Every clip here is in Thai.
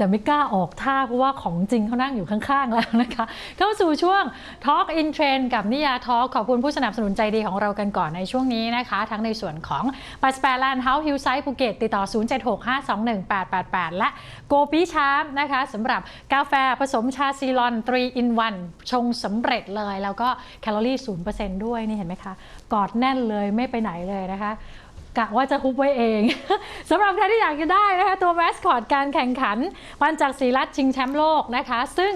แต่ไม่กล้าออกท่าเพราะว่าของจริงเขานั่งอยู่ข้างๆแล้วนะคะเข้าสู่ช่วง Talk in Trend กับนิยา Talk ขอบคุณผู้สนับสนุนใจดีของเรากันก่อนในช่วงนี้นะคะ ทั้งในส่วนของปัสแปรแลนด์เฮาส์ฮิลไซด์ภูเก็ตติดต่อ 0765218888 และโกปีชามนะคะสำหรับกาแฟผสมชาซีลอน3 in 1 ชงสำเร็จเลย แล้วก็แคลอรี่ 0%ด้วยนี่เห็นไหมคะ กอดแน่นเลยไม่ไปไหนเลยนะคะ กะว่าจะฮุบไว้เอง สำหรับใครที่อยากจะได้นะคะตัวแมสคอตการแข่งขันวันจากศรีรัตน์ชิงแชมป์โลกนะคะ ซึ่ง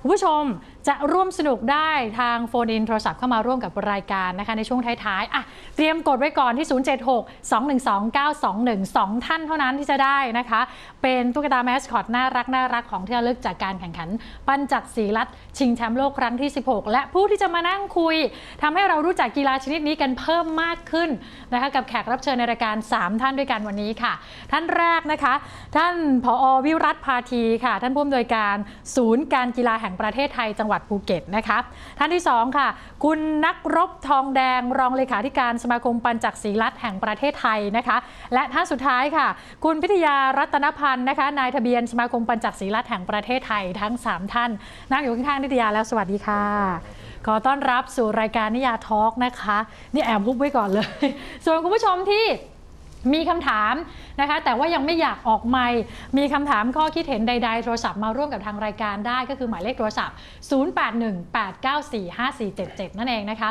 คุณผู้ชมจะร่วมสนุกได้ทางโฟนอินโทรศัพท์เข้ามาร่วมกับรายการนะคะในช่วงท้ายๆอะเตรียมกดไว้ก่อนที่ 076 212 921 2 ท่านเท่านั้นที่จะได้นะคะ เป็นตุ๊กตาแมสคอตน่ารักน่ารักของที่ระลึกจากการแข่งขัน ปั้นจักรศรีรัตชิงแชมป์โลกครั้งที่ 16 และผู้ที่จะมานั่งคุยทำให้เรารู้จักกีฬาชนิดนี้กันเพิ่มมากขึ้นนะคะกับแขกรับเชิญในรายการ 3 ท่านด้วยกันวันนี้ค่ะ ท่านแรกนะคะ ท่านผอวิรัตพาทีค่ะ ท่านผู้อำนวยการศูนย์การกีฬาแห่งประเทศไทยจังหวัดภูเก็ตนะคะท่านที่2ค่ะ คุณนักรบทองแดงรองเลขาธิการสมาคมปัญจักรศรีรัตน์แห่งประเทศไทยนะคะ และท่านสุดท้ายค่ะ คุณพิทยารัตนพันธ์นะคะนายทะเบียนสมาคมปัญจักรศรีรัตน์แห่งประเทศไทยทั้ง 3 ท่านนั่งอยู่ข้างๆนิตยาแล้วสวัสดีค่ะขอต้อนรับสู่รายการนิยาทอล์กนะคะ นี่แอบพุบไว้ก่อนเลย ส่วนคุณผู้ชมที่ มีคำถามนะคะ แต่ว่ายังไม่อยากออกไม่มีคำถามข้อคิดเห็นใด ๆ โทรศัพท์มาร่วมกับทางรายการได้ก็คือหมายเลขโทรศัพท์ 0818945477 นั่นเองนะคะ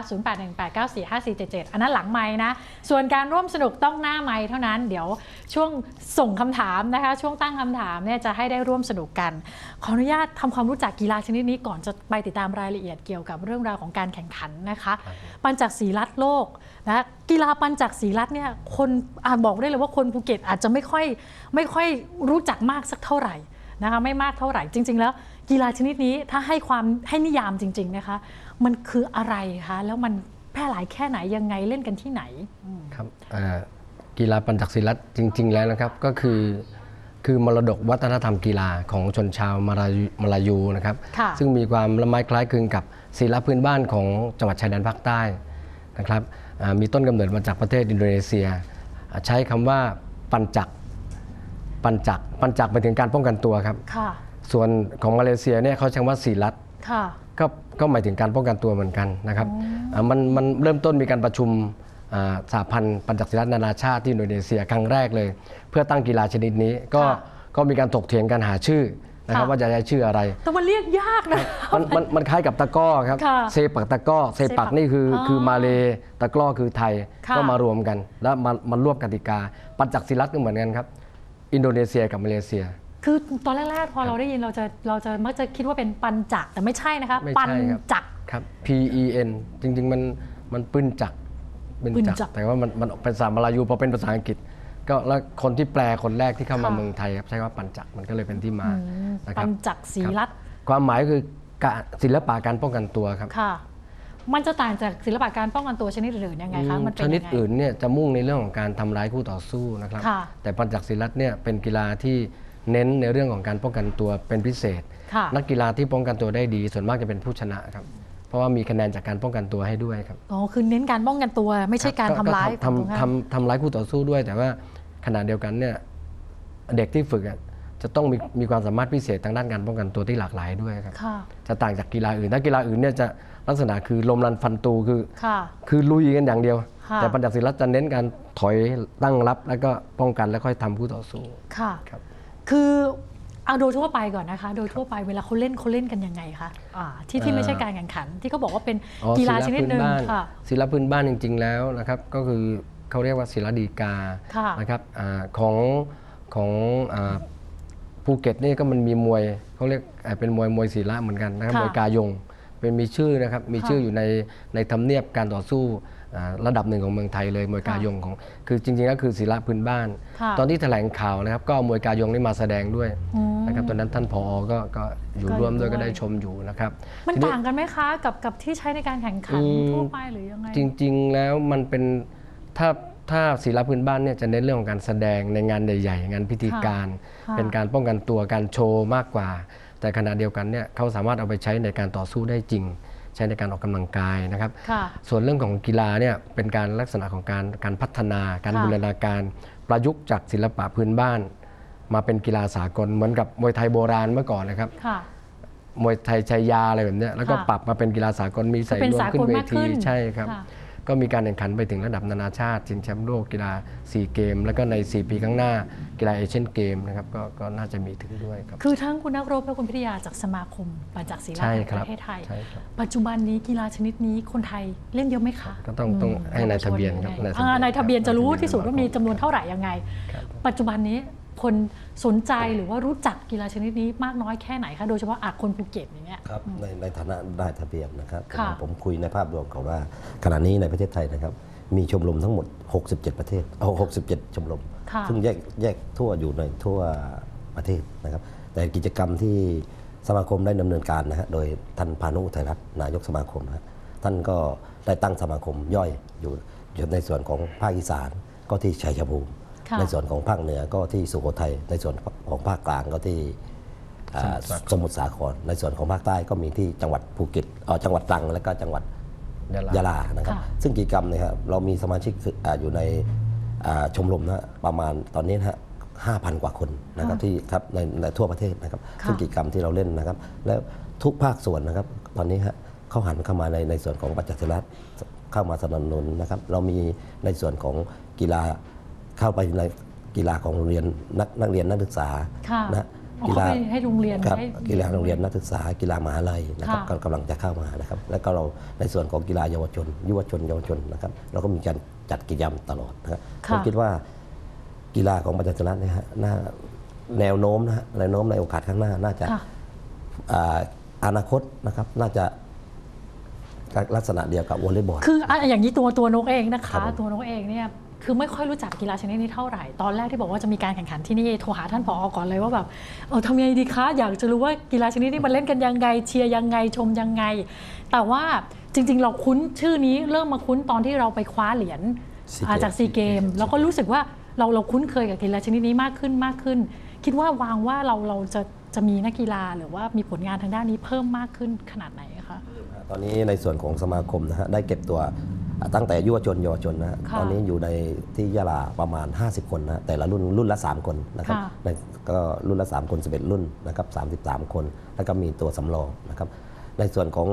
0818945477 อันนั้นหลังไม้นะ ส่วนการร่วมสนุกต้องหน้าไม้เท่านั้นเดี๋ยวช่วงส่งคำถามนะคะ ช่วงตั้งคำถามเนี่ยจะให้ได้ร่วมสนุกกัน ขออนุญาตทำความรู้จักกีฬาชนิดนี้ก่อนจะไปติดตามรายละเอียดเกี่ยวกับเรื่องราวของการแข่งขันนะคะ ปัญจักรศรีรัตน์โลก นะกีฬาปัญจักรศรีรัตน์เนี่ยคนอ่านบอกได้เลยว่าคนภูเก็ตอาจจะไม่ค่อยไม่ค่อยรู้จักมากสักเท่าไหร่นะคะไม่มากเท่าไหร่จริง ๆ แล้วกีฬาชนิดนี้ถ้าให้ความให้นิยามจริง ๆ นะคะ มันคืออะไรคะแล้วมันแพร่หลายแค่ไหนยังไงเล่นกันที่ไหนครับอ่ากีฬาปัญจักรศิลัตจริง ๆ แล้วนะครับก็คือคือมรดกวัฒนธรรมกีฬาของชนชาวมาลายูมาลายูนะครับค่ะซึ่งมีความละไม้คล้ายคลึงกับศิลปพื้นบ้านของจังหวัดชายแดนภาคใต้ นะครับอ่ามีต้นกำเนิดมาจากประเทศอินโดนีเซียอ่าใช้คำว่าปัญจักรปัญจักรปัญจักรไปถึงการป้องกันตัวครับค่ะส่วนของมาเลเซียเนี่ยเขาใช้คำว่าศิลัตค่ะก็ก็หมายถึงการป้องกันตัวเหมือนกันนะครับามันมันเริ่มต้นมีการประชุมอ่าสหพันธ์ปัญจศิลป์นานาชาติที่อินโดนีเซียครั้งแรกเลย เพื่อตั้งกีฬาชนิดนี้ก็ค่ะก็มีการถกเถียงกันหาชื่อ นะครับค่ะว่าจะใช้ชื่ออะไร แต่มันเรียกยากนะ มันมันมันคล้ายกับตะกร้อครับ ค่ะเซปักตะกร้อเซปักเซปักนี่คือออคือมาเลตะกร้อคือไทยค่ะ ก็มารวมกัน แล้วมามันร่วมกติกา ปัญจักศิลัตก็เหมือนกันครับ อินโดนีเซียกับมาเลเซีย คือตอนแรกๆพอเราได้ยินเราจะเราจะมักจะคิดว่าเป็นปัญจักรแต่ไม่ใช่นะคะ ไม่ปัใช่ญครับ จักร ครับ P E N จริง ๆ มันมันปืนจักรปืนปืนจัจักกรรแต่ว่ามันมันเป็นภาษามาลายูพอเป็นภาษาอังกฤษ ก็แล้วคนที่แปลคนแรกที่เข้ามาค่ะ เมืองไทยครับใช้คำว่าปัญจักรมันก็เลยเป็นที่มานะคปัรับญจักรศรีรัตน์ความหมายคือการศิลปะการป้องกันตัวครับค่ะ มันจะต่างจากศิลปะการป้องกันตัวชนิดอื่นๆยังไงคะ มันเป็นชยังไง นิดอื่นเนี่ยจะมุ่งในเรื่องของการทำร้ายคู่ต่อสู้นะครับ ค่ะ แต่ปัญจักรศิลัตเนี่ยเป็นกีฬาที่เน้นในเรื่องของการป้องกันตัวเป็นพิเศษ ค่ะ นักกีฬาที่ป้องกันตัวได้ดี ส่วนมากจะเป็นผู้ชนะครับ เพราะว่ามีคะแนนจากการป้องกันตัวให้ด้วยครับอ๋อ คือเน้นการป้องกันตัว ไม่ใช่การทำร้ายทำทำทำทำร้ายคู่ต่อสู้ด้วย แต่ว่า ขณะเดียวกันเนี่ยเด็กที่ฝึกอะจะต้องมีมีความสามารถพิเศษทางด้านการป้องกันตัวที่หลากหลายด้วยครับค่ะจะต่างจากกีฬาอื่นถ้ากีฬาอื่นเนี่ยจะลักษณะคือลมรันฟันตูคือค่ะคือลุยกันอย่างเดียวค่ะแต่ปัญจศิลป์จะเน้นการถอยตั้งรับแล้วก็ป้องกันแล้วค่อยทำคู่ต่อสู้ค่ะครับคือเอาโดยทั่วไปก่อนนะคะ โดยทั่วไปเวลาเขาเล่นเขาเล่นกันยังไงคะอ่าที่ที่ไม่ใช่การแข่งขันที่เขาบอกว่าเป็นอ๋อกีฬาชศิลนิดพื้หนึ่งบ้านค่ะศิลปพื้นบ้านจริง ๆ แล้วนะครับ ก็คือ เขาเรียกว่าศิลดีกาค่ะนะครับอาของของอาภูเก็ตนี่ก็มันมีมวยเขาเรียกอ่าเป็นมวยมวยศิลาเหมือนกันนะครับค่ะมวยกายงเป็นมีชื่อนะครับมีค่ะชื่ออยู่ในในทำเนียบการต่อสู้อ่าระดับหนึ่งของเมืองไทยเลยมวยกายงของคือจริงๆก็คือศิลปพื้นบ้าน ค่ะตอนที่แถลงข่าวนะครับก็เอามวยกายงนี่มาแสดงด้วยอืม นะครับตอนนั้นท่านผอก็ก็อยู่ก็อยู่ร่วมด้วยด้วย ก็ได้ชมอยู่นะครับ มันทีนี้ต่างกันไหมคะ กับกับที่ใช้ในการแข่งขันอืม ทั่วไปหรือยังไง จริงๆ แล้วมันเป็น ถ้าถ้าศิลปพื้นบ้านเนี่ยจะเน้นเรื่องของการแสดงในงานใหญ่ๆงานพิธีการ ค่ะ เป็นการป้องกันตัวการโชว์มากกว่า แต่ขณะเดียวกันเนี่ยเขาสามารถเอาไปใช้ในการต่อสู้ได้จริง ใช้ในการออกกำลังกายนะครับ ค่ะ ส่วนเรื่องของกีฬาเนี่ยเป็นการลักษณะของการการพัฒนา การค่ะ บูรณาการประยุกต์จากศิลปะพื้นบ้าน มาเป็นกีฬาสากลเหมือนกับมวยไทยโบราณเมื่อก่อนนะครับ ค่ะ มวยไทยชายาอะไรแบบเนี้ยแล้วก็ค่ะปรับมาเป็นกีฬาสากลมีใส่เป็นรวมสากลขึ้นเวมากทีขึ้นใช่ครับ ค่ะ ก็มีการแข่งขันไปถึงระดับนานาชาติชิงแชมป์โลกกีฬาซีเกม แล้วก็ใน 4 ปีข้างหน้ากีฬาเอเชียนเกมนะครับก็ก็น่าจะมีถึงด้วยครับ คือทั้งคุณนักรบและคุณพิทยาจากสมาคมปัญจักศิลาใช่แห่งคปรับระเทศไทยใช่ครับปัจจุบันนี้กีฬาชนิดนี้คนไทยเล่นเยอะไหมคะ ก็ต้องต้องให้นายทะเบียนครับอ่นายทะเบียนานายทะเบียนจะรู้ครับที่สุดว่ามีจำนวนเท่าไหร่ยังไงครับปัจจุบันนี้คน สนใจหรือว่ารู้จักกีฬาชนิดนี้มากน้อยแค่ไหนคะโดยเฉพาะอาคนภูเก็ตอย่างเงี้ย ครับในในฐานะได้ทะเบียนนะครับ ค่ะ ผมคุยในภาพรวมของว่าขณะนี้ในประเทศไทยนะครับ มีชมรมทั้งหมด 67 ประเทศเอา67 ชมรม ค่ะ ซึ่งแยกแยกทั่วอยู่ในทั่วประเทศนะครับ แต่กิจกรรมที่สมาคมได้ดำเนินการนะฮะโดยท่านพานุอุทัยรัตน์นายกสมาคมนะฮะท่านก็ได้ตั้งสมาคมย่อยอยู่อยู่ในส่วนของภาคอีสานก็ที่ชัยภูมิค่ะ ในส่วนของภาคเหนือก็ที่สุโขทัยในส่วนของภาคกลางก็ที่อ่าสมุทรสาคร ในส่วนของภาคใต้ก็มีที่จังหวัดภูเก็ตเอ่อจังหวัดตรังและก็จังหวัดยะลายะลานะครับค่ะซึ่งกิจกรรมเนี่ยครับเรามีสมาชิกคืออาอยู่ในอ่าชมรมนะฮะประมาณตอนนี้นะฮะห้าพันกว่าคนนะครับที่ครับในในทั่วประเทศนะครับค่ะซึ่งกิจกรรมที่เราเล่นนะครับ แล้วทุกภาคส่วนนะครับ ตอนนี้ฮะเขาหันเข้ามาในในส่วนของปัจจัยรัฐเข้ามาสนับสนุนนะครับ เรามีในส่วนของกีฬา เข้าไปในกีฬาของโรงเรียนนักนักเรียนนักศึกษาค่ะนะอ๋อเข้าไปให้โรงเรียนครับให้ กีฬาโรงเรียนนักศึกษากีฬามหาลัยนะครับค่ะก็กำลังจะเข้ามานะครับ แล้วก็เราในส่วนของกีฬาเยาวชนยุวชนเยาวชนนะครับ เราก็มีการจัดกิจกรรมตลอดนะครับค่ะผมคิดว่ากีฬาของประชาชนเนี่ยฮะน่าแนวโน้มนะฮะแนวโน้มในโอกาสข้างหน้าน่าจะ ค่ะ อ่าอนาคตนะครับน่าจะลักษณะเดียวกับวอลเลย์บอล คืออะอย่างนี้ตัวตัวนกเองนะครัคะ บผมตัวนกเองเนี่ย คือไม่ค่อยรู้จักกีฬาชนิดนี้เท่าไหร่ ตอนแรกที่บอกว่าจะมีการแข่งขันที่นี่โทรหาท่านผอก่อนเลยว่าแบบเออทำยังไงดีคะอยากจะรู้ว่ากีฬาชนิดนี้มันเล่นกันยังไงเชียร์ยังไงชมยังไง แต่ว่าจริง ๆ เราคุ้นชื่อนี้เริ่มมาคุ้นตอนที่เราไปคว้าเหรียญ SEA อ่าจากซีเกม Games แล้วก็รู้สึกว่าเราเราคุ้นเคยกับกีฬาชนิดนี้มากขึ้นมากขึ้น คิดว่าวางว่าเราเราจะจะมีนักกีฬาหรือว่ามีผลงานทางด้านนี้เพิ่มมากขึ้นขนาดไหนคะ ตอนนี้ในส่วนของสมาคมนะฮะได้เก็บตัว ตั้งแต่ยุวชนเยาวชนนะฮะค่ะตอนนี้อยู่ในที่ยะลาประมาณ 50 คนนะฮะแต่ละรุ่นรุ่นละ 3 คนนะครับค่ะในก็รุ่นละ 3 คน 11 รุ่นนะครับ33 คน แล้วก็มีตัวสำรองนะครับในส่วนของ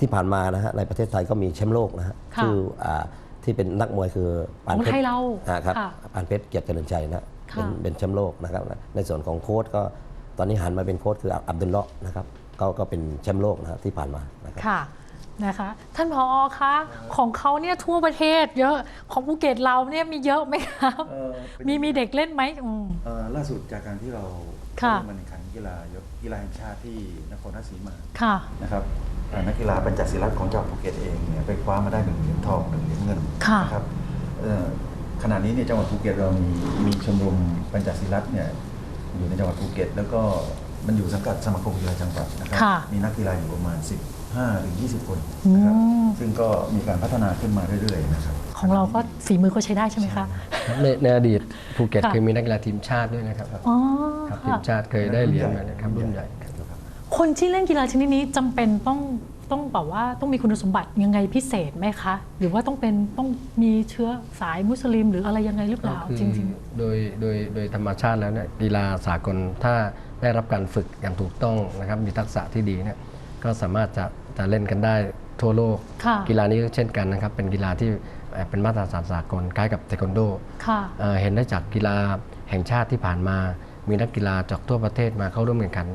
ที่ผ่านมานะฮะในประเทศไทยก็มีแชมป์โลกนะฮะค่ะชื่ออ่าที่เป็นนักมวยคือปานของเพชไทรยเราอ่าครับค่ะปานเพชรเกียรติเจริญชัยนะเป็นค่ะเป็นแชมป์โลกนะครับในส่วนของโค้ชก็ตอนนี้หันมาเป็นโค้ชคืออับดุลเลาะห์นะครับก็ก็เป็นแชมป์โลกนะฮะที่ผ่านมานะครับค่ะ นะคะ ท่านผอคะของเขาเนี่ยทั่วประเทศเยอะของภูเก็ตเราเนี่ยมีเยอะไหมครับ เอ่อเป็นมีมีเด็กเล่นไหมอืม เอ่อล่าสุดจากการที่เราค่ะ เข้ามาแข่งขันกีฬายกกีฬาแห่งชาติที่นครราชสีมาค่ะ นะครับเอ่อนักกีฬาปัญจศิลป์ของจังหวัดภูเก็ตเองเนี่ยไปคว้ามาได้หนึ่งเหรียญทองหนึ่งเหรียญเงินค่ะ นะครับเอ่อขณะนี้เนี่ยจังหวัดภูเก็ตเรามีมีชมรมปัญจศิลป์เนี่ยอยู่ในจังหวัดภูเก็ต แล้วก็มันอยู่สังกัดสมาคมกีฬาจังหวัดนะครับค่ะ มีนักกีฬาอยู่ประมาณ 15ถึง20 คนนะครับอืม ซึ่งก็มีการพัฒนาขึ้นมาเรื่อยๆนะครับ ของเราก็ฝีมือก็ใช้ได้ใช่ไหมคะในในอดีตภูเก็ตค่ะ เคยมีนักกีฬาทีมชาติด้วยนะครับ อ๋อครับทีค่ะมชาติเคยได้เหรียญมานะครับรุ่นใหญ่ครับ คนที่เล่นกีฬาชนิดนี้จำเป็นต้องต้องแบบว่าต้องมีคุณสมบัติยังไงพิเศษไหมคะ หรือว่าต้องเป็นต้องมีเชื้อสายมุสลิม หรืออะไรยังไงหรือเปก็ล่าคือจริง โดยโดยโดยธรรมชาติแล้วเนี่ยกีฬาสากลถ้าได้รับการฝึกอย่างถูกต้องนะครับมีทักษะที่ดีเนี่ยก็สามารถจะจะ เล่นกันได้ทั่วโลกค่ะกีฬานี้ก็เช่นกันนะครับ เป็นกีฬาที่เอ่อเป็นมาตรฐานสากลคล้ายกับเทควันโดๆค่ะเอ่อเห็นได้จากกีฬาแห่งชาติที่ผ่านมา มีนักกีฬาจากทั่วประเทศมาเข้าร่วมแข่งขัน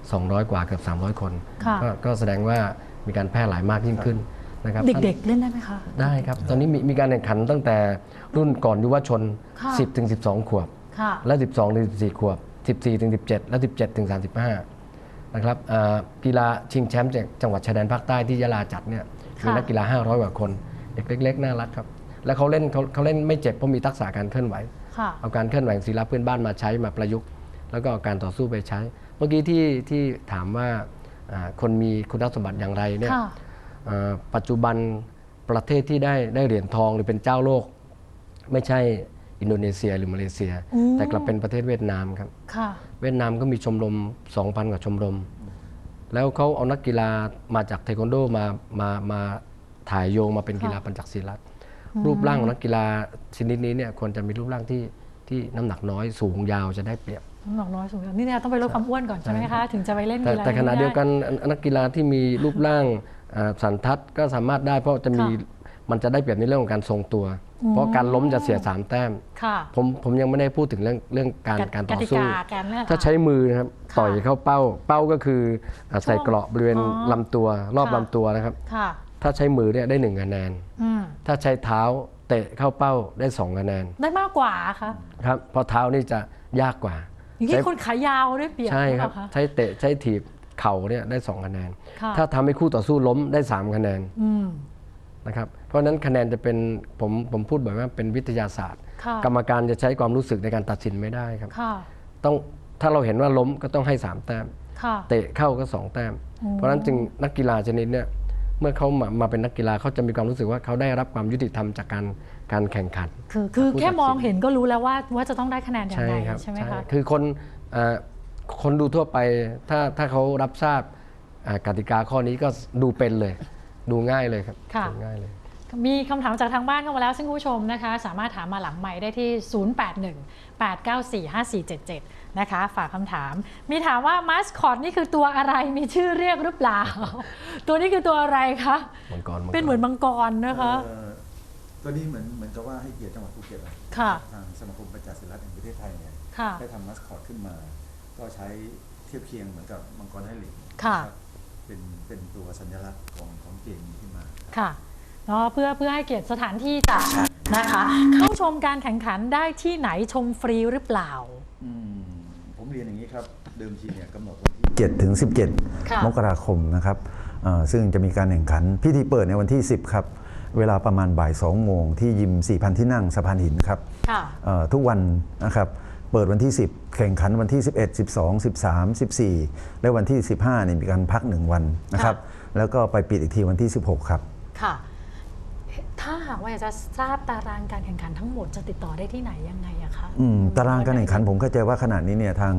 200 กว่าเกือบ 300 คนค่ะก็ก็แสดงว่ามีการแพร่หลายมากยิ่งขึ้นนะครับเด็กๆเล่นได้ไหมคะได้ครับ ตอนนี้มีมีการแข่งขันตั้งแต่รุ่นก่อนยุวชนค่ะ10ถึง12 ขวบค่ะและ 12ถึง14 ขวบ 14ถึง17 และ 17ถึง35 นะครับเอ่อกีฬาชิงแชมป์จากจังหวัดชายแดนภาคใต้ที่ยะลาจัดเนี่ยมีค่ะนักกีฬา 500 กว่าคน เด็กเล็ก ๆ น่ารักครับ แล้วเขาเล่นเขาเขาเล่นไม่เจ็บเพราะมีทักษะการเคลื่อนไหวค่ะเอาการเคลื่อนไหวของศิลปะพื้นบ้านมาใช้มาประยุกต์ แล้วก็เอาการต่อสู้ไปใช้ เมื่อกี้ที่ที่ถามว่าอ่าคนมีคุณสมบัติอย่างไรเนี่ยค่ะเอ่อปัจจุบันประเทศที่ได้ได้เหรียญทองหรือเป็นเจ้าโลก ไม่ใช่อินโดนีเซียหรือมาเลเซียอืมแต่กลับเป็นประเทศเวียดนามครับค่ะ เวียดนามก็มีชมรม 2,000 กว่าชมรม แล้วเขาเอานักกีฬามาจากเทควันโดมามามาถ่ายโยงมาเป็นกีฬาปัญจักศิลป์รูปร่างของนักกีฬาชนิดนี้เนี่ยควรจะมีรูปร่างที่ที่น้ำหนักน้อยสูงยาวจะได้เปรียบน้ำหนักน้อยสูงจังนี่เนี่ยต้องไปลดความอ้วนก่อนใช่ไหมคะถึงจะไปเล่นแต่กีฬาแต่ขณะไเดียวกันนักกีฬาที่มีรูปร่างอ่าสันทัดก็สามารถได้เพราะจะมีค่ะมันจะได้เปรียบในเรื่องของการทรงตัว เพราะการล้มจะเสียสามแต้ม ค่ะ ผมผมยังไม่ได้พูดถึงเรื่องเรื่องการการต่อสู้ กติกาการเนี่ยถ้าใช้มือนะครับค่ะต่อยเข้าเป้า เป้าก็คืออ่าใส่ช่วงเกราะบริเวณอ๋อลำตัว รอบค่ะ ลำตัวนะครับ ค่ะ ถ้าใช้มือเนี่ยได้หนึ่งคะแนน อืม ถ้าใช้เท้าเตะเข้าเป้าได้สองคะแนนได้มากกว่าคะครับเพราะเท้านี่จะยากกว่าอย่างนี้คนขายาวได้เปรียบใช่หอครับเปล่าะ ใช้เตะใช้ถีบเข่าเนี่ยได้สองคะแนน ค่ะ ถ้าทำให้คู่ต่อสู้ล้มได้สามคะแนน อืม นะครับเพราะฉะนั้นคะแนนจะเป็นผมผมพูดแบบว่าเป็นวิทยาศาสตร์ ค่ะกรรมการจะใช้ความรู้สึกในการตัดสินไม่ได้ครับ ค่ะต้องถ้าเราเห็นว่าล้มก็ต้องให้ 3 แต้ม ค่ะ เตะเข้าก็ 2 แต้ม อืม เพราะฉะนั้นจึงนักกีฬาชนิดเนี้ยเมื่อเขามามาเป็นนักกีฬาเขาจะมีความรู้สึกว่าเขาได้รับความยุติธรรมจากการการแข่งขัน คือคือผู้ตัดสินแค่มองเห็นก็รู้แล้วว่าว่าจะต้องได้คะแนนอย่างใช่ไรครับใช่ไหมคะ คือคนเอ่อคนดูทั่วไปถ้าถ้าเขารับทราบอ่ากติกาข้อนี้ก็ดูเป็นเลย ดูง่ายเลยครับค่ะ ดูง่ายเลย มีคำถามจากทางบ้านเข้ามาแล้ว ซึ่งคุณผู้ชมนะคะ สามารถถามมาหลังใหม่ได้ที่ 0818945477 นะคะ ฝากคำถาม มีถามว่ามาสคอตนี่คือตัวอะไรมีชื่อเรียกหรือเปล่า ตัวนี้คือตัวอะไรคะมังกรมังกร เป็นเหมือนมังกรนะคะ เอ่อตัวนี้เหมือนเหมือนกับว่าให้เกียรติจังหวัดภูเก็ตอะค่ะ ทางสมาคมประจักษ์ศิลป์แห่งประเทศไทยเนี่ยค่ะ ได้ทำมัสคอตขึ้นมา ก็ใช้เทียบเคียงเหมือนกับมังกรไทยหลิงค่ะรับเป็นเป็นตัวสัญลักษณ์ของของ เกมนี้ขึ้นมา ค่ะเนาะเพื่อเพื่อให้เกียรติสถานที่จัดนะคะ เข้าชมการแข่งขันได้ที่ไหนชมฟรีหรือเปล่า อืมผมเรียนอย่างนี้ครับ เดิมทีเนี่ยกำหนดวันที่7ถึง ค่ะ 17 มกราคมนะครับเอ่อซึ่งจะมีการแข่งขันพิธีเปิดในวันที่ 10 ครับ เวลาประมาณบ่าย 2 โมงที่ยิม 4,000 ที่นั่งสะพานหินครับค่ะ เอ่อทุกวันนะครับ เปิดวันที่ 10 แข่งขันวันที่ 11 12 13 14 และวันที่ 15นี่มีการพัก 1 วันนะครับ แล้วก็ไปปิดอีกทีวันที่ 16 ครับ ค่ะ ถ้าหากว่าอยากจะทราบตารางการแข่งขันทั้งหมดจะติดต่อได้ที่ไหนยังไงอะคะอืมตารางการแข่งขันผมเข้าใจว่าขณะนี้เนี่ยทาง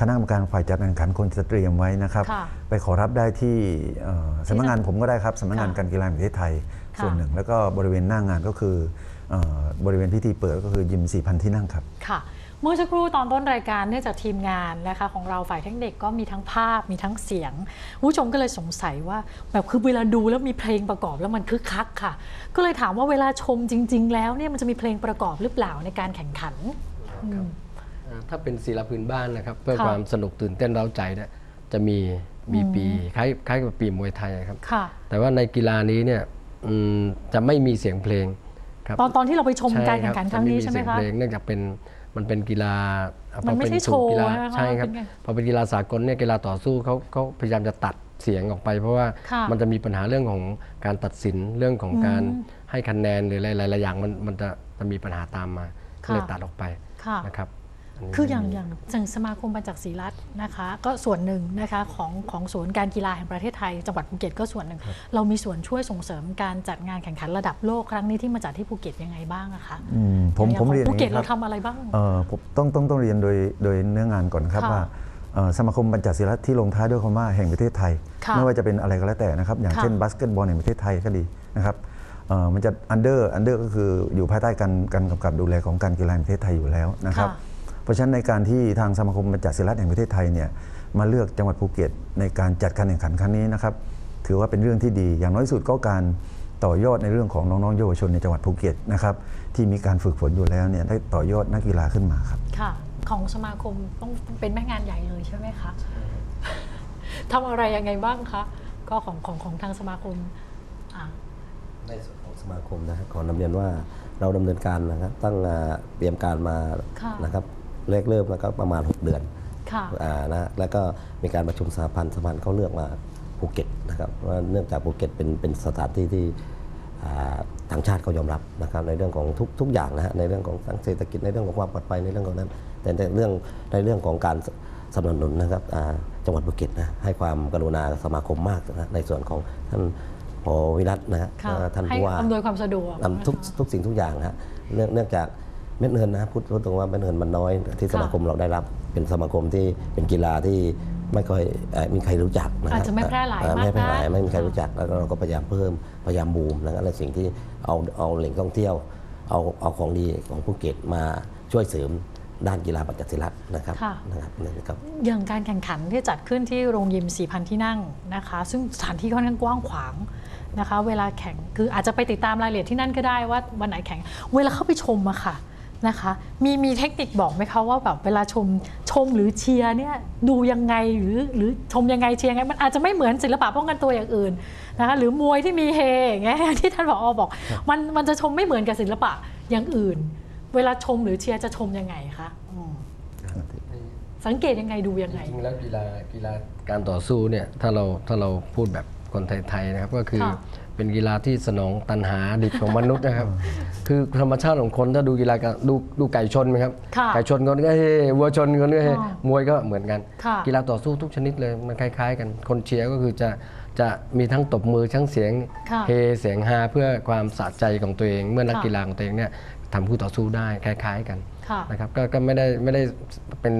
คณะกรรมการฝ่ายจัดการแข่งขันคนจะเตรียมไว้นะครับ ค่ะ ไปขอรับได้ที่เอ่อสำนักงานผมก็ได้ครับสำนักงานค่ะการกีฬาแห่งประเทศไทยค่ะ ส่วนหนึ่ง แล้วก็บริเวณหน้างานก็คือเอ่อบริเวณพิธีเปิดก็คือยิม 4,000 ที่นั่งครับ ค่ะ เมื่อสักครู่ตอนต้นรายการเนื่องจากทีมงานนะคะของเราฝ่ายเทคนิคก็มีทั้งภาพมีทั้งเสียงคุณผู้ชมก็เลยสงสัยว่าแบบคือเวลาดูแล้วมีเพลงประกอบแล้วมันคึกคักค่ะ ก็เลยถามว่าเวลาชมจริง ๆ แล้วเนี่ยมันจะมีเพลงประกอบหรือเปล่าในการแข่งขันอืมอ่าถ้าเป็นศิลปพื้นบ้านนะครับ เพื่อค่ะ ความสนุกตื่นเต้นเร้าใจเนี่ยจะมีมีปีคล้ายคล้ายกับปีมวยไทยครับ ค่ะ แต่ว่าในกีฬานี้เนี่ยอืมจะไม่มีเสียงเพลงครับตอนตอนที่เราไปชมใช่การแข่งขันครั้งนี้จะใช่ไหมเสียคะ เพลงเนื่องจากเป็น มันเป็นกีฬาอะมันไม่พอเป็ใช่สู่กีฬาโชว์ใช่ไหมคะใช่ครับเป็นไงพอเป็นกีฬาสากลเนี่ยกีฬาต่อสู้เขาเขาพยายามจะตัดเสียงออกไป เพราะว่าค่ะมันจะมีปัญหาเรื่องของการตัดสินเรื่องของการให้คะแนนหรืออะไรหลายๆอย่างมันมันจะจะมีปัญหาตามมาก็เลยค่ะ ตัดออกไปค่ะ นะครับนนี้ คืออย่างอย่างอย่างสมาคมบัญจักษีรัฐนะคะ ก็ส่วนหนึ่งนะคะของของศูนย์การกีฬาแห่งประเทศไทย จังหวัดภูเก็ตก็ส่วนหนึ่ง เรามีส่วนช่วยส่งเสริมการจัดงานแข่งขันระดับโลกครั้งนี้ที่มาจัดที่ภูเก็ตยังไงบ้างอะคะอืมผมอย่างผมของเรียนอภูย่างเก็ตนี้คเรารับทำอะไรบ้างเอ่อผมต้องต้องต้องเรียนโดยโดยเนื้องานก่อนนะครับค่ะว่าเอ่อสมาคมบัญจักศิลป์ที่ลงท้ายด้วยคำว่าแห่งประเทศไทยค่ะไม่ว่าจะเป็นอะไรก็แล้วแต่นะครับ อย่างค่ะเช่นบาสเกตบอลแห่งประเทศไทยก็ดีนะครับเอ่อมันจะอันเดอร์อันเดอร์ก็คืออยู่ภายใต้การการกำกับดูแลของการกีฬาแห่งประเทศไทยอยู่แล้วนะครับค่ะเพ ราะฉะนั้นในการที่ทางสมาคมบัญจักศิลป์แห่งประเทศไทยเนี่ยมาเลือกจังหวัดภูเก็ต ในการจัดการแข่งขันครั้งนี้นะครับถือว่าเป็นเรื่องที่ดี อย่างน้อยที่สุดก็การต่อยอดในเรื่องของน้องๆเยาวชนในจังหวัดภูเก็ตนะครับที่มีการฝึกฝนอยู่แล้วเนี่ยได้ต่อยอดนักกีฬาขึ้นมาครับค่ะของสมาคมต้องเป็นแม่งานใหญ่เลยใช่ไหมคะทำอะไรยังไงบ้างคะก็ของของของทางสมาคมอะในส่วนของสมาคมนะครับขอนำเรียนว่าเราดำเนินการนะครับตั้งอ่าเตรียมการมาค่ะนะครับ แรกเริ่มแล้วก็ประมาณ 6 เดือนค่ะอ่านะแล้วก็มีการประชุมสหพันธ์สหพันธ์เขาเลือกมาภูเก็ตนะครับว่าเนื่องจากภูเก็ตเป็นเป็นสถานที่ที่อ่าต่างชาติเขายอมรับนะครับในเรื่องของทุกทุกอย่างนะฮะในเรื่องของทั้งเศรษฐกิจในเรื่องของความปลอดภัยในเรื่องของนั้น แต่ในเรื่องในเรื่องของการสนับสนุนนะครับอ่าจังหวัดภูเก็ตนะให้ความกรุณาสมาคมมากนะในส่วนของท่านพอวิรัตนะฮะค่ะอ่าท่านให้ผู้ว่าอำนวยความสะดวกทำทุกทุกสิ่งทุกอย่างฮะเนื่องเนื่องจาก เม็ดเงินนะพูดพูดตรงว่าเม็ดเงินมันน้อยที่สมาคมเราได้รับเป็นสมาคมที่เป็นกีฬาที่ไม่ค่อยเอ่อมีใครรู้จักนะฮอาจจะไม่แพร่หลายเอ่อมากไม่แพร่หลายนักไม่มีใครรู้จักแล้วก็เราก็พยายามเพิ่มพยายามบูมนะครับและสิ่งที่เอาเอาแหล่งท่องเที่ยว เอาเอาของดีของภูเก็ตมาช่วยเสริมด้านกีฬาปัญจศิลัดนะครับค่ะนะครับนั่นนะครับอย่างการแข่งขันที่จัดขึ้นที่โรงยิม 4,000 ที่นั่งนะคะ ซึ่งสถานที่ค่อนข้างกว้างขวางนะคะ เวลาแข่งคืออาจจะไปติดตามรายละเอียดที่นั่นก็ได้ว่าวันไหนแข่ง เวลาเข้าไปชมอะค่ะ นะคะมีมีเทคนิคบอกไหมคะว่าแบบเวลาชมชมหรือเชียร์เนี่ยดูยังไงหรือหรือชมยังไงเชียร์ยังไง มันอาจจะไม่เหมือนศิลปะป้องกันตัวอย่างอื่นนะคะหรือมวยที่มีเฮอย่างเงี้ยที่ท่านผอบอก มันมันจะชมไม่เหมือนกับศิลปะอย่างอื่น เวลาชมหรือเชียร์จะชมยังไงคะอืมสังเกตยังไงดูยังไงจริงๆแล้วกีฬากีฬาการต่อสู้เนี่ยถ้าเราถ้าเราพูดแบบคนไทยๆนะครับก็คือค่ะ เป็นกีฬาที่สนองตันหาดิบของมนุษย์นะครับ คือธรรมชาติของคนถ้าดูกีฬาการดูดูไก่ชนไหมครับ ค่ะไก่ชนคนก็เฮ้วัวชนคนก็เฮ้อ๋อมวยก็เหมือนกัน ค่ะ กีฬาต่อสู้ทุกชนิดเลยมันคล้าย ๆ กันคนเชียร์ก็คือจะจะมีทั้งตบมือทั้งเสียงค่ะ เฮเสียงฮาเพื่อความสะใจของตัวเอง เมื่อนักค่ะกีฬาของตัวเองเนี่ยทำคู่ต่อสู้ได้คล้าย ๆ กันค่ะ นะครับก็ก็ไม่ได้ไม่ได้เป็น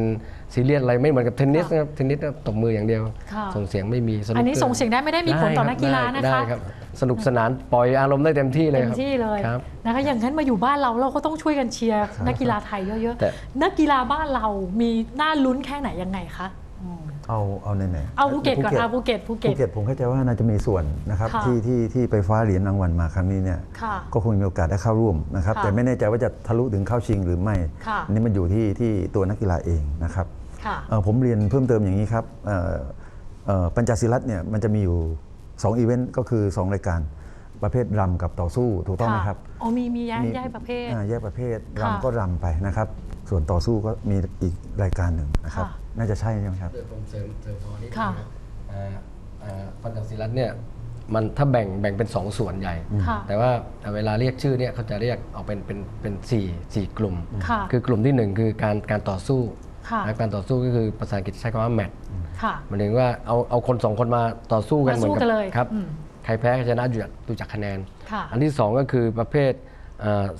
ซีเรียสอะไรไม่เหมือนกับเทนนิสค่ะนะครับเทนนิสก็ตบมืออย่างเดียวค่ะส่งเสียงไม่มีสกอันนี้กส่งเสียงได้ไม่ได้มีผลต่อนักกีฬานะคะได้ครับสนุกสนานปล่อยอารมณ์ได้เต็มที่เลยเต็คมรับที่เลยครับนะคะอย่างนั้นมาอยู่บ้านเราเราก็ต้องช่วยกันเชียร์นักกีฬาไทยเยอะแต่ๆนักกีฬาบ้านเรามีน่าลุ้นแค่ไหนยังไงคะอืม เอาเอาไหนๆเอาภูเก็ตก่อนเอาภูเก็ตภูภูเก็ตเก็ตผมเข้าใจว่าน่าจะมีส่วนนะครับค่ะที่ที่ที่ไปฟ้าเหรียญรางวัลมาครั้งนี้เนี่ยค่ะก็คงมีโอกาสได้เข้าร่วมนะครับค่ะแต่ไม่แน่ใจว่าจะทะลุถึงเข้าชิงหรือไม่ค่ะอันนี้มันอยู่ที่ที่ตัวนักกีฬาเองนะครับค่ะเอ่อผมเรียนเพิ่มเติมอย่างนี้ครับเอ่อเอ่อปัญจศิลัตเนี่ยมันจะมีอยู่2อีเวนต์ก็คือ 2 รายการประเภทรำกับต่อสู้ถูกต้องไหมครับอ๋อมีมีแยกมีแยกประเภทอ่าแยกประเภทค่ะรำก็รำไปนะครับ ส่วนต่อสู้ก็มีอีกรายการหนึ่งนะครับค่ะ น่าจะใช่ใช่ไหมครับ เดี๋ยวผมเสริมเสริมพอนิดนึงค่ะ นะอ่าอ่าปัญจศิลัตเนี่ยมันถ้าแบ่งแบ่งเป็นสองส่วนใหญ่ ค่ะ แต่ว่าเวลาเรียกชื่อเนี่ยเขาจะเรียกออกเป็นเป็นเป็นสี่สี่กลุ่ม ค่ะคือกลุ่มที่หนึ่งคือการการต่อสู้ค่ะและการต่อสู้ก็คือภาษาอังกฤษใช้คำว่าแมตช์ค่ะ หมันถึงว่าเอาเอาคนสองคนมาต่อสู้กันมาเหมือนสู้กักันเลยครับอืม ใครแพ้ใครชนะอยู่จากดูจากคะแนน ค่ะ อันที่สองก็คือประเภท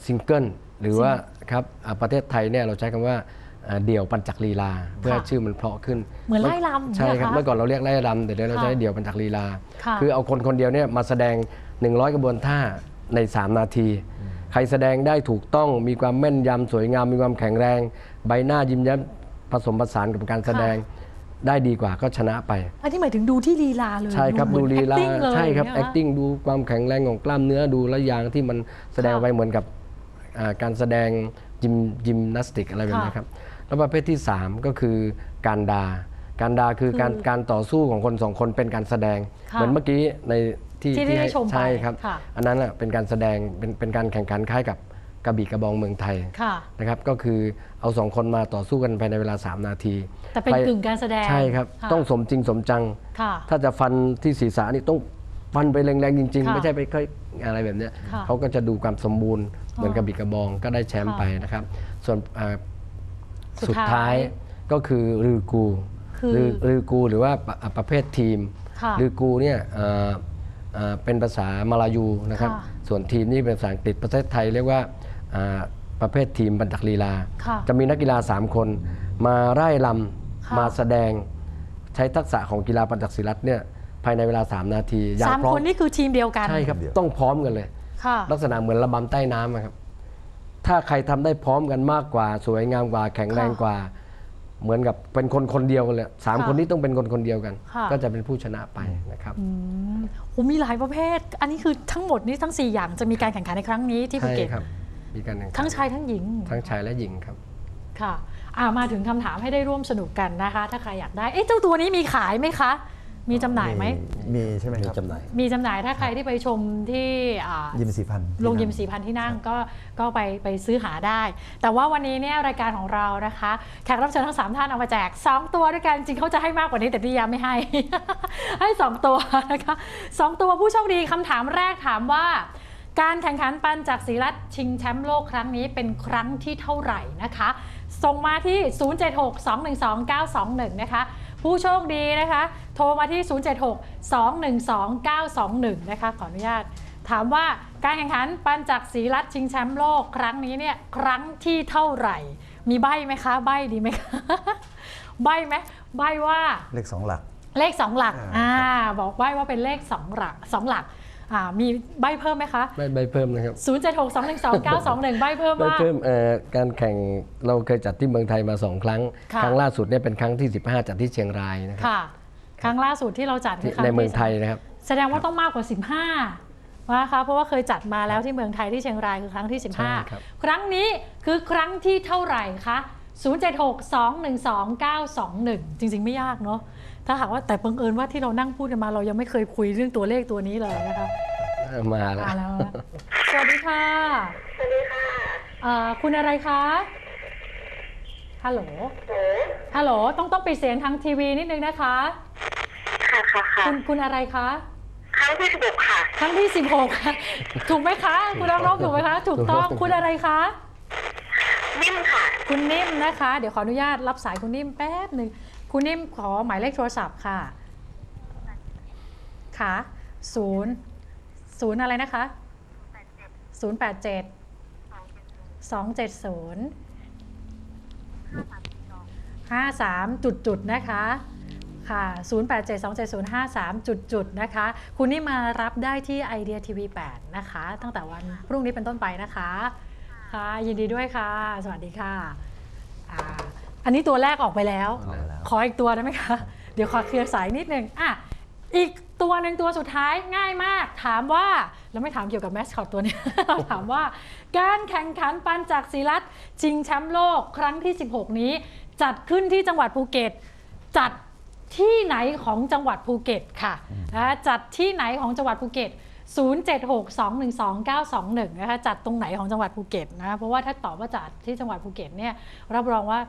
ซิงเกิลหรือว่าครับอ่าประเทศไทยเนี่ยเราใช้คำว่า อ่าเดี่ยวปัญจักลีลา เพื่อให้ชื่อมันเพราะขึ้นเหมือนไล่รำใช่ครับเหรอคะเมื่อก่อนเราเรียกไล่รำแต่เดี๋ยวเราค่ะใช้เดี่ยวปัญจักลีลาค่ะคือเอาคนคนเดียวเนี่ยมาแสดง 100 กระบวนท่าใน 3 นาที ใครแสดงได้ถูกต้องมีความแม่นยำสวยงามมีความแข็งแรง ใบหน้ายิ้มแย้มผสมผสานกับการแสดงได้ดีกว่าก็ชนะไป อันนี้หมายถึงดูที่ลีลาเลยใช่ครับเหมืดูอนลีลา acting เลยใช่ครับเนี่ยนะ acting ดูความแข็งแรงของกล้ามเนื้อดูและยางที่มันแสดงออกไปเหมือนกับอ่าการแสดงยิมยิมนาสติกอะไรแบบนี้ครับ แล้วประเภทที่ 3 ก็คือการดา การดาคือการการต่อสู้ของคนสองคนเป็นการแสดงค่ะเหมือนเมื่อกี้ในที่ที่ได้ชมไปใช่ครับค่ะอันนั้นน่ะเป็นการแสดงเป็นเป็นการแข่งขันคล้ายกับกระบี่กระบองเมืองไทยค่ะนะครับก็คือเอาสองคนมาต่อสู้กันภายในเวลา 3 นาที แต่เป็นใครกึ่งการแสดงใช่ครับะต้องสมจริงสมจังค่ะถ้าจะฟันที่ศีรษะนี่ต้องฟันไปแรงๆจริงค่ะๆไม่ใช่ไปค่อยอะไรแบบเนี้ยค่ะเขาก็จะดูความสมบูรณ์เหมือนกับบิกกระบองก็ได้แชมป์ค่ะไปนะครับ ส่วนอ่า สุสุดดท้าท้ายยก็คือรือกูคือรือรือกูหรือว่าประอ่าประเภททีมค่ะรือกูเนี่ยเอ่อเอ่อเป็นภาษามาลายูนะครับค่ะส่วนทีมนี่เป็นภาษาอังกฤษประเทศไทยเรียกว่าอ่าประเภททีมบรรจักลีลาค่ะจะมีนักกีฬา 3 คนมาไร่ลค่ะำมาแสดงใช้ทักษะของกีฬาปัญจักศิลัดเนี่ยภายในเวลา 3 นาทีอย่าสางมพร้อคมนนี่คือทีมเดียวกัน ใช่ครับเดียวต้องพร้อมกันเลยค่ะลักษณะเหมือนระบำใต้น้ำอะครับ ถ้าใครทำได้พร้อมกันมากกว่า สวยงามกว่าแข็งแรงกว่า เหมือนกับเป็นคนคนเดียวกันเลยสามค่ะคนนี้ต้องเป็นคนคนเดียวกันค่ะก็จะเป็นผู้ชนะไปนะครับอืมโอ้มีหลายประเภท อันนี้คือทั้งหมดนี้ทั้ง 4 อย่างจะมีการแข่งขันในครั้งนี้ที่ภูใช่เก็ตครับ มีการแข่งขันทั้งชายทั้งหญิง ทั้งชายและหญิงครับค่ะอ่ามาถึงคำถามให้ได้ร่วมสนุกกันนะคะ ถ้าใครอยากได้เอ๊ะเจ้าตัวนี้มีขายไหมคะ มีจำหน่ายไหม มีใช่ไหมมีครับ จำหน่าย มีจำหน่ายถ้าใครที่ไปชมที่อ่า ยิมสี่พัน โรงยิมสี่พันที่นั่งก็ก็ไปไปซื้อหาได้ แต่ว่าวันนี้เนี่ยรายการของเรานะคะ แขกรับเชิญทั้ง 3 ท่านเอามาแจก 2 ตัวด้วยกันจริงเขาจะให้มากกว่านี้แต่พี่ยาไม่ให้ ให้ 2 ตัวนะคะสองตัวผู้โชคดีคำถามแรกถามว่า การแข่งขันปันจากศรีรัตน์ชิงแชมป์โลกครั้งนี้เป็นครั้งที่เท่าไหร่นะคะ ส่งมาที่ 076-212-921 นะคะ ผู้โชคดีนะคะ โทรมาที่ 076-212-921 นะคะขออนุญาต ถามว่าการแข่งขันปันจากศรีรัตน์ชิงแชมป์โลกครั้งนี้เนี่ยครั้งที่เท่าไหร่ มีใบไหมคะ ใบดีไหมคะใบไหมใบว่าเลขสองหลัก เลขสองหลักอ่าอ่าบอกไว้ว่าเป็นเลขสองหลักสองหลักอ่ามีใบเพิ่มไหมคะใบใบเพิ่มนะครับ0 7 6 2 1 2 9 2 1ใบเพิ่มใบว่าเพิ่มเอ่อการแข่งเราเคยจัดที่เมืองไทยมาสองครั้งค่ะครั้งล่าสุดเนี่ยเป็นครั้งที่ 15 จัดที่เชียงรายนะครับ ค่ะครั้งล่าสุดที่เราจัดที่คือครั้ในเมืองที่ไทยนะครับ แสดงว่าต้องมากกว่า 15นะคะเพราะว่าเคยจัดมาแล้วที่เมืองไทยที่เชียงรายคือครั้งที่ใช่ครับ15 ครั้งนี้คือครั้งที่เท่าไหร่คะ076212921 จริง ๆ ไม่ยากเนาะถ้าหากว่าแต่บังเอิญว่าที่เรานั่งพูดกันมาเรายังไม่เคยคุยเรื่องตัวเลขตัวนี้เลยนะคะเอ่อมาแล้วมาแล้วนะสวัสดีค่ะ สวัสดีค่ะคุณอะไรคะ ฮัลโหล ฮัลโหล ต้องต้องปิดเสียงทางทีวีนิดนึงนะคะ ค่ะค่ะค่ะคุณคุณอะไรคะ ครั้งที่สิบหกค่ะ ครั้งที่ 16ค่ะถูกไหมคะ คุณน้องๆถูกไหมคะ ถูกต้อง คุณอะไรคะ นิ่มค่ะ คุณนิ่มนะคะ เดี๋ยวขออนุญาตรับสายคุณนิ่มแป๊บหนึ่ง คุณนิ่มขอหมายเลขโทรศัพท์ค่ะ ค่ะศูนย์ศูนย์อะไรนะคะศูนย์แปดเจ็ดสองเจ็ดศูนย์ ห้าสามจุดจุดๆนะคะค่ะ 08727053 จุดจุดๆนะคะ คุณนี่มารับได้ที่ไอเดียทีวี8นะคะ ตั้งแต่วันพรุ่งนี้เป็นต้นไปนะคะ ค่ะ ยินดีด้วยค่ะ สวัสดีค่ะอ่าอันนี้ตัวแรกออกไปแล้วออกไปแล้วขออีกตัวได้ไหมคะ เดี๋ยวขอเคลียร์สายนิดนึงอะ อีกตัวหนึ่งตัวสุดท้ายง่ายมาก ถามว่าเราไม่ถามเกี่ยวกับแมสคอตตัวนี้ เราถามว่า การแข่งขันปันจากศิรัตชิงแชมป์โลกครั้งที่ 16 นี้ จัดขึ้นที่จังหวัดภูเก็ต จัดที่ไหนของจังหวัดภูเก็ตค่ะนะจัดที่ไหนของจังหวัดภูเก็ต 076212921 นะคะจัดตรงไหนของจังหวัดภูเก็ตนะคะเพราะว่าถ้าตอบว่าจัดที่จังหวัดภูเก็ตเนี่ยรับรองว่า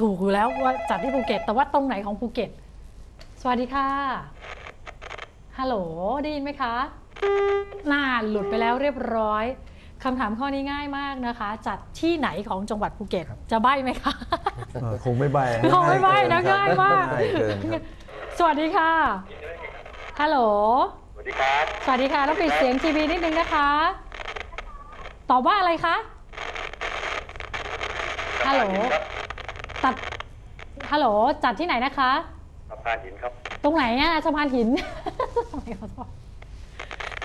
ถูกอยู่แล้วว่าจัดที่ภูเก็ต แต่ว่าตรงไหนของภูเก็ต สวัสดีค่ะ ฮัลโหล ได้ยินไหมคะน่าหลุดไปแล้วเรียบร้อยคำถามข้อนี้ง่ายมากนะคะ จัดที่ไหนของจังหวัดภูเก็ต จะใบ้ไหมคะ เออคงไม่ใบคงไม่ใบ้นะเกิง่ายมาก ง่ายเกินครับ สวัสดีค่ะ ฮัลโหล สวัสดีครับสวัสดีค่ะต้องปิดเสียงทีวีนิดนึงนะคะ ตอบว่าอะไรคะ ฮัลโหล ตัด ฮัลโหล จัดที่ไหนนะคะสะ พานหินครับ ตรงไหนอะสะพานหินตรงไหนของสะพาน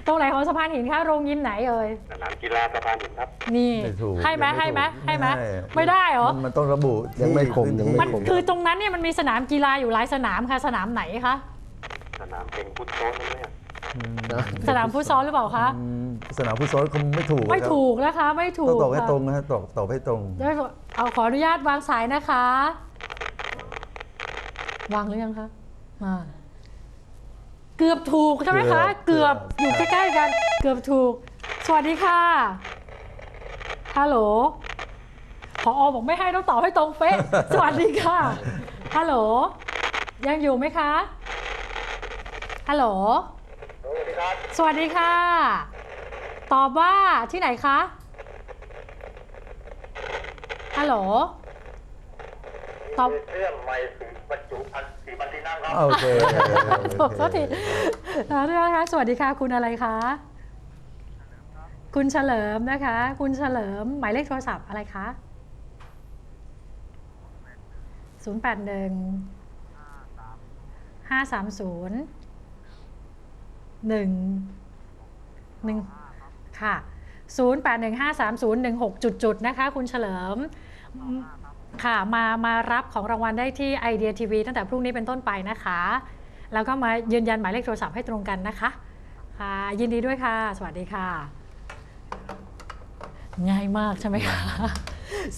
ตรงไหนของสะพานหินคะโรงยิมไหนเอ่ยสนามกีฬาสะพานหินครับ นี่ไม่ถูกให้ไหมยังให้ไหมถูกให้ไหมด้ไม่ได้เหรอมันมันต้องระบุยังไม่คมที่ยังไม่มันคม คือตรงนั้นเนี่ยมันมีสนามกีฬาอยู่หลายสนามค่ะ สนามไหนคะ สนามเป็นพุทธโซนนั่นแหละสนามฟุตซอลหรือเปล่าคะ อืมสนามฟุตซอลคงไม่ถูกไม่ครับถูกนะคะ ไม่ถูต้อกงตอบให้ค่ะตรงนะฮะตอบตอบให้ตรง ได้เอาขออนุญาตวางสายนะคะ วางหรือยังคะมาเกือบถูกใช่ไหมคะ เกืเกืออบบอยู่ใกล้ๆกัน เกือบถูก สวัสดีค่ะ ฮัลโหลพออบอกไม่ให้ต้องตอบให้ตรงเป๊ะ สวัสดีค่ะ ฮัลโหล ยังอยู่ไหมคะ ฮัลโหล สวัสดีค่ะ ตอบว่าที่ไหนคะ ฮัลโหล ตอบเครื่องไม่สีบรรจุพันสีพันที่นั่งครับ โอเคถูกสักทีนะคะสวัสดีค่ะคุณอะไรคะ คุณเฉลิมนะคะ คุณเฉลิมหมายเลขโทรศัพท์อะไรคะ0 8 1 5 3 0 1 1 ค่ะ 0 8 1 5 3 0 1 6 จุดจุดๆนะคะ คุณเฉลิม ค่ะ มามารับของรางวัลได้ที่ไอเดียทีวีตั้งแต่พรุ่งนี้เป็นต้นไปนะคะ แล้วก็มายืนยันหมายเลขโทรศัพท์ให้ตรงกันนะคะ ค่ะ ยินดีด้วยค่ะ สวัสดีค่ะ ง่ายมากใช่ไหมคะ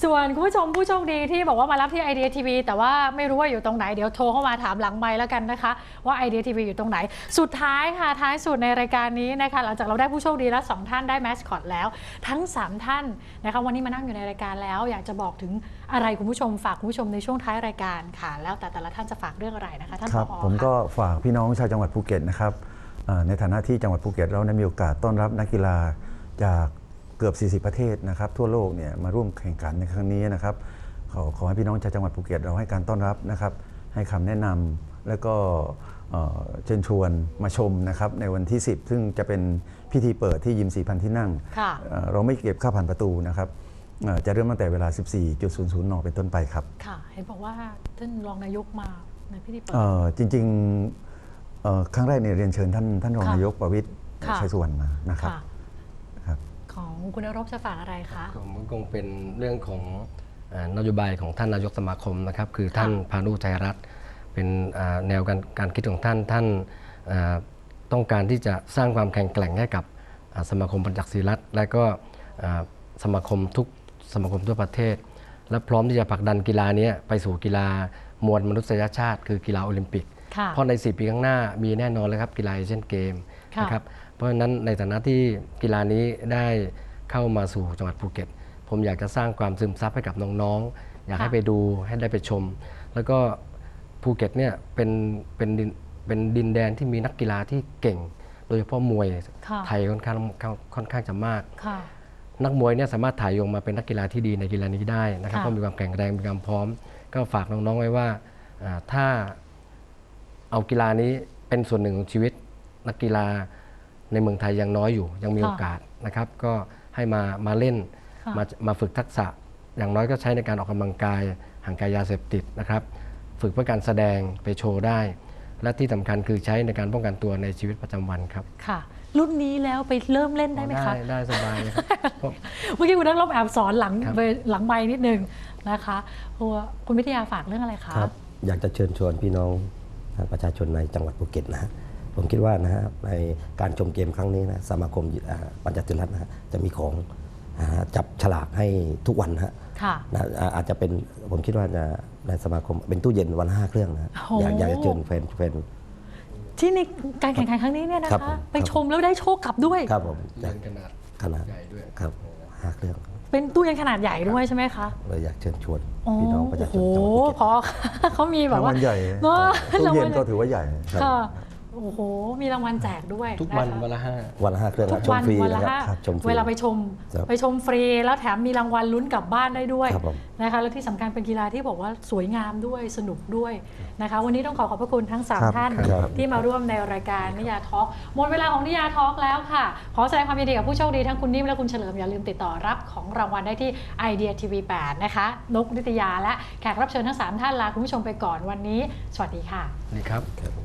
ส่วนคุณผู้ชมผู้โชคดีที่บอกว่ามารับที่ไอเดียทีวีแต่ว่าไม่รู้ว่าอยู่ตรงไหนเดี๋ยวโทรเข้ามาถามหลังไมค์แล้วกันนะคะ ว่าไอเดียทีวีอยู่ตรงไหน สุดท้ายค่ะท้ายสุดในรายการนี้นะคะ หลังจากเราได้ผู้โชคดีแล้วสองท่านได้แมสคอตแล้ว ทั้ง 3 ท่านนะคะวันนี้มานั่งอยู่ในรายการแล้ว อยากจะบอกถึงอะไรคุณผู้ชมฝากคุณผู้ชมในช่วงท้ายรายการค่ะ แล้วแต่แต่ละท่านจะฝากเรื่องอะไรนะคะท่านครับผอผมก็ฝากพี่น้องชาวจังหวัดภูเก็ตนะครับเอ่อในฐานะที่จังหวัดภูเก็ตเราได้มีโอกาสต้อนรับนักกีฬาจาก เกือบ 40 ประเทศนะครับทั่วโลกเนี่ยมาร่วมแข่งขันในครั้งนี้นะครับขอขอให้พี่น้องชาวจังหวัดภูเก็ตเราให้การต้อนรับนะครับให้คำแนะนำแล้วก็เอ่อเชิญชวนมาชมนะครับในวันที่ 10 ซึ่งจะเป็นพิธีเปิดที่ยิม 4,000 ที่นั่งค่ะเอ่อเราไม่เก็บค่าผ่านประตูนะครับเอ่อจะเริ่มตั้งแต่เวลา 14.00นเป็นต้นไปครับ ค่ะ เห็นบอกว่าท่านรองนายกมาในพิธีเปิดเอ่อจริงๆเอ่อครั้งแรกเนี่ยเรียนเชิญท่านท่านรองค่ะนายกประวิตยค่ะชัยสุวรรณมานะครับค่ะครับ ของคุณนรบจะฝากอะไรคะผมก็คงเป็นเรื่องของเอ่อนโยบายของท่านนายกสมาคมนะครับ คือท่านพานุชัยรัตน์เป็นอ่าแนวการการคิดของท่านท่านอ่าต้องการที่จะสร้างความแข็งแกร่งให้กับอ่าสมาคมปัญจักศิรัตน์และก็อ่าสมาคมทุกสมาคมทั่วประเทศ และพร้อมที่จะผลักดันกีฬานี้ไปสู่กีฬามวลมนุษยชาติ คือกีฬาโอลิมปิกค่ะเพราะใน 4 ปีข้างหน้ามีแน่นอนเลยครับกีฬาเอเชียนเกมค่ะนะครับเพ ราะฉะนั้นในฐานะที่กีฬานี้ได้เข้ามาสู่จังหวัดภูเก็ต ผมอยากจะสร้างความซึมซับให้กับน้องๆ อยากให้ไปดูให้ได้ไปชม แล้วก็ภูเก็ตเนี่ยเป็นเป็นดินเป็นดินแดนที่มีนักกีฬาที่เก่ง โดยเฉพาะมวยค่ะไทยค่อนข้างค่อนข้างจะมากค่ะนักมวยเนี่ยสามารถถ่ายโยงมาเป็นนักกีฬาที่ดีในกีฬานี้ได้นะครับค่ะเพราะมีความแข็งแรงมีความพร้อม ก็ฝากน้องๆไว้ว่าอ่าถ้าเอากีฬานี้เป็นส่วนหนึ่งของชีวิต นักกีฬา ในเมืองไทยยังน้อยอยู่ ยังมีค่ะโอกาสนะครับ ก็ให้มามาเล่นค่ะมามาฝึกทักษะ อย่างน้อยก็ใช้ในการออกกำลังกายห่างไกลยาเสพติดนะครับ ฝึกเพื่อการแสดงไปโชว์ได้ และที่สำคัญคือใช้ในการป้องกันตัวในชีวิตประจำวันครับค่ะรุ่นนี้แล้วไปเริ่มเล่นได้ไหมคะได้ได้สบายเลยครับเพราะเมื่อกี้คุณนักรบแอบสอนหลังครับไปหลังไม้นิดนึงนะคะเพราะว่าคุณวิทยาฝากเรื่องอะไรคะครับอยากจะเชิญชวนพี่น้องประชาชนในจังหวัดภูเก็ตนะฮะ ผมคิดว่านะฮะในการชมเกมครั้งนี้นะสมาคมอ่าปัญจศิรัตน์นะฮะจะมีของอ่าจับฉลากให้ทุกวันนะฮะค่ะนะอ่าอาจจะเป็นผมคิดว่าจะในสมาคมเป็นตู้เย็นวันละห้าเครื่องนะฮะโอ้อยากอยากจะเชิญแฟนแฟนที่ในการแข่งขันครั้งนี้เนี่ยนะครับผมไปชมแล้วได้โชคกลับด้วยครับผมเล่นขนาดขนาดใหญ่ด้วยครับห้าเครื่องเป็นตู้เย็นขนาดใหญ่ด้วยใช่ไหมคะเลยอยากเชิญชวนโอ้พี่น้องประชาชโหนจังหวัดภูเก็ตพอเขามีแบบรางว่าวัลใหญ่เนอะตู้เย็นรางวัลก็ถือว่าใหญ่ค่ะ โอ้โห มีรางวัลแจกด้วยทุกวันะคะ วันละห้า วันละห้าเครื่องทุนะกชมวันฟรีวันนะละครับห้าครับชมฟรี เวลาไปชม ครับไปชมฟรีแล้วแถมมีรางวัลลุ้นกลับบ้านได้ด้วยครับผม นะคะ แล้วที่สำคัญเป็นกีฬาที่บอกว่าสวยงามด้วยสนุกด้วยนะคะ วันนี้ต้องขอขอบพระคุณทั้ง ครับ3 ท่าน ครับ ที่มาร่วมในรายการนิยาทอล์กหมดเวลาของนิยาทอล์กแล้วค่ะ ขอแสดงความยินดีกับผู้โชคดีทั้งคุณนิ่มและคุณเฉลิม อย่าลืมติดต่อรับของรางวัลได้ที่ไอเดียทีวี8นะคะ นกนิตยาและแขกรับเชิญทั้งสามท่านลาคุณผู้ชมไปก่อนวันนี้ สวัสดีค่ะนี่ครับครับ